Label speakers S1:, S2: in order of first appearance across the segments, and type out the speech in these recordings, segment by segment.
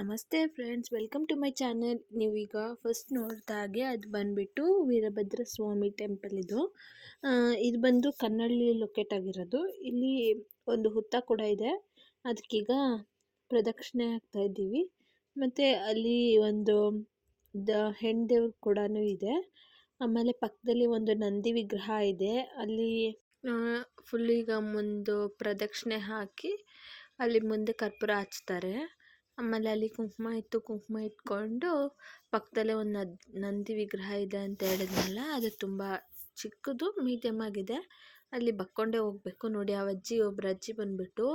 S1: ನಮಸ್ತೆ friends, welcome to my channel. ನೀವೀಗ first ನೋಡ್ತಾ ಹಾಗೆ ಅದು ಬಂದುಬಿಟ್ಟು ವೀರಭದ್ರ ಸ್ವಾಮಿ ಟೆಂಪಲ್ ಇದು. ಇದು ಬಂದು ಕನ್ನಳ್ಳಿ ಲೊಕೇಟ್ ಆಗಿರೋದು. ಇಲ್ಲಿ ಒಂದು ಹುತ್ತ ಕೂಡ ಇದೆ. ಅದಕ್ಕೀಗ ಪ್ರದಕ್ಷಿಣೆ ಆಗ್ತಾ ಇದ್ದೀವಿ. ಮತ್ತು ಅಲ್ಲಿ ಒಂದು ದ ಹೆಣ್ಣು ಕೂಡ ಇದೆ. ಆಮೇಲೆ ಪಕ್ಕದಲ್ಲಿ ಒಂದು ನಂದಿ ವಿಗ್ರಹ ಇದೆ. ಅಲ್ಲಿ ಫುಲ್ ಈಗ ಒಂದು ಪ್ರದಕ್ಷಿಣೆ ಹಾಕಿ ಅಲ್ಲಿ ಮುಂದೆ ಕರ್ಪೂರ ಹಚ್ತಾರೆ. ಆಮೇಲೆ ಅಲ್ಲಿ ಕುಂಕುಮ ಇತ್ತು, ಕುಂಕುಮ ಇಟ್ಕೊಂಡು ಪಕ್ಕದಲ್ಲೇ ಒಂದು ನದ್, ನಂದಿ ವಿಗ್ರಹ ಇದೆ ಅಂತ ಹೇಳಿದ್ನಲ್ಲ, ಅದು ತುಂಬ ಚಿಕ್ಕದು ಮೀಡಿಯಮ್ ಆಗಿದೆ. ಅಲ್ಲಿ ಬಕ್ಕೊಂಡೇ ಹೋಗ್ಬೇಕು. ನೋಡಿ, ಆ ಅಜ್ಜಿ ಒಬ್ಬರು ಅಜ್ಜಿ ಬಂದ್ಬಿಟ್ಟು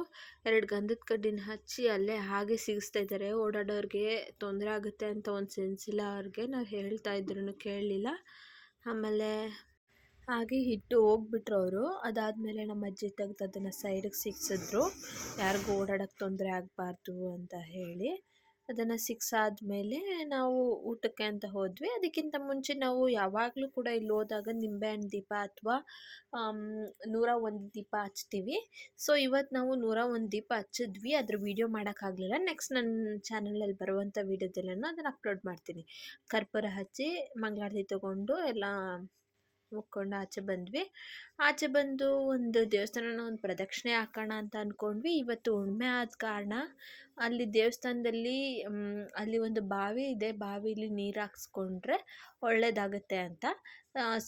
S1: ಎರಡು ಗಂಧದ ಕಡ್ಡಿನ ಹಚ್ಚಿ ಅಲ್ಲೇ ಹಾಗೆ ಸಿಗಿಸ್ತಾ ಇದ್ದಾರೆ. ಓಡಾಡೋರಿಗೆ ತೊಂದರೆ ಆಗುತ್ತೆ ಅಂತ ಒಂದು ಸೆನ್ಸ್ ಇಲ್ಲ ಅವ್ರಿಗೆ. ನಾವು ಹೇಳ್ತಾ ಇದ್ರು ಕೇಳಲಿಲ್ಲ. ಆಮೇಲೆ ಹಾಗೆ ಹಿಟ್ಟು ಹೋಗ್ಬಿಟ್ರು ಅವರು. ಅದಾದಮೇಲೆ ನಮ್ಮ ಅಜ್ಜಿ ತೆಗೆದು ಅದನ್ನು ಸೈಡಿಗೆ ಸಿಕ್ಸಿದ್ರು ಯಾರಿಗೂ ಓಡಾಡೋಕ್ಕೆ ತೊಂದರೆ ಆಗಬಾರ್ದು ಅಂತ ಹೇಳಿ ಅದನ್ನು ಸಿಕ್ಸಾದ್ಮೇಲೆ ನಾವು ಊಟಕ್ಕೆ ಅಂತ ಹೋದ್ವಿ. ಅದಕ್ಕಿಂತ ಮುಂಚೆ ನಾವು ಯಾವಾಗಲೂ ಕೂಡ ಇಲ್ಲಿ ಹೋದಾಗ ನಿಂಬೆಹಣ್ಣು ದೀಪ ಅಥವಾ ನೂರ ಒಂದು ದೀಪ ಹಚ್ತೀವಿ. ಸೊ ಇವತ್ತು ನಾವು ನೂರ ಒಂದು ದೀಪ ಹಚ್ಚಿದ್ವಿ. ಅದ್ರ ವೀಡಿಯೋ ಮಾಡೋಕ್ಕಾಗಲಿಲ್ಲ ನೆಕ್ಸ್ಟ್ ನನ್ನ ಚಾನಲಲ್ಲಿ ಬರುವಂಥ ವೀಡಿಯೋದೆಲ್ಲನೂ ಅದನ್ನು ಅಪ್ಲೋಡ್ ಮಾಡ್ತೀನಿ. ಕರ್ಪೂರ ಹಚ್ಚಿ, ಮಂಗಳಾರತಿ ತೊಗೊಂಡು ಎಲ್ಲ ಮುಕ್ಕೊಂಡು ಆಚೆ ಬಂದ್ವಿ. ಆಚೆ ಬಂದು ಒಂದು ದೇವಸ್ಥಾನನ ಒಂದು ಪ್ರದಕ್ಷಿಣೆ ಹಾಕೋಣ ಅಂತ ಅಂದ್ಕೊಂಡ್ವಿ ಇವತ್ತು ಹುಣ್ಮೆ ಆದ ಕಾರಣ ಅಲ್ಲಿ ದೇವಸ್ಥಾನದಲ್ಲಿ ಅಲ್ಲಿ ಒಂದು ಬಾವಿ ಇದೆ. ಬಾವಿಲಿ ನೀರು ಹಾಕ್ಸ್ಕೊಂಡ್ರೆ ಒಳ್ಳೇದಾಗುತ್ತೆ ಅಂತ.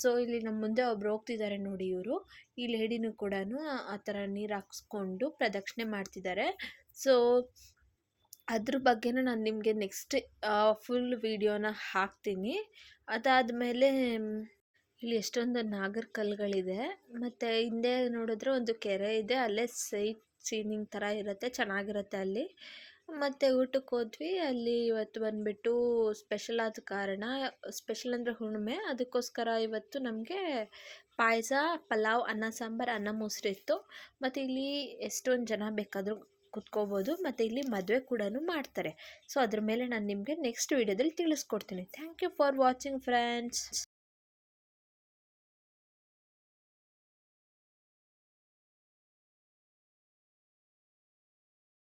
S1: ಸೊ ಇಲ್ಲಿ ನಮ್ಮ ಮುಂದೆ ಒಬ್ರು ಹೋಗ್ತಿದ್ದಾರೆ ನೋಡಿ ಇವರು. ಈ ಲೇಡಿನೂ ಕೂಡ ಆ ಥರ ನೀರು ಹಾಕ್ಸ್ಕೊಂಡು ಪ್ರದಕ್ಷಿಣೆ ಮಾಡ್ತಿದ್ದಾರೆ ಸೊ ಅದ್ರ ಬಗ್ಗೆನೂ ನಾನು ನಿಮಗೆ ನೆಕ್ಸ್ಟ್ ಫುಲ್ ವೀಡಿಯೋನ ಹಾಕ್ತೀನಿ. ಅದಾದಮೇಲೆ ಇಲ್ಲಿ ಎಷ್ಟೊಂದು ನಾಗರ ಕಲ್ಲುಗಳಿದೆ. ಮತ್ತೆ ಹಿಂದೆ ನೋಡಿದ್ರೆ ಒಂದು ಕೆರೆ ಇದೆ. ಅಲ್ಲೇ ಸೈಟ್ ಸೀನಿಂಗ್ ಥರ ಇರುತ್ತೆ. ಚೆನ್ನಾಗಿರುತ್ತೆ ಅಲ್ಲಿ. ಮತ್ತು ಊಟಕ್ಕೆ ಹೋದ್ವಿ. ಅಲ್ಲಿ ಇವತ್ತು ಬಂದುಬಿಟ್ಟು ಸ್ಪೆಷಲ್ ಆದ ಕಾರಣ ಸ್ಪೆಷಲ್ ಅಂದರೆ ಹುಣ್ಣಿಮೆ. ಅದಕ್ಕೋಸ್ಕರ ಇವತ್ತು ನಮಗೆ ಪಾಯಸ, ಪಲಾವ್, ಅನ್ನ, ಸಾಂಬಾರು, ಅನ್ನ ಮೊಸರು ಇತ್ತು. ಮತ್ತು ಇಲ್ಲಿ ಎಷ್ಟೊಂದು ಜನ ಬೇಕಾದರೂ ಕುತ್ಕೋಬೋದು. ಮತ್ತು ಇಲ್ಲಿ ಮದುವೆ ಕೂಡ ಮಾಡ್ತಾರೆ. ಸೊ ಅದ್ರ ಮೇಲೆ ನಾನು ನಿಮಗೆ ನೆಕ್ಸ್ಟ್ ವೀಡಿಯೋದಲ್ಲಿ ತಿಳಿಸ್ಕೊಡ್ತೀನಿ. Thank you for watching friends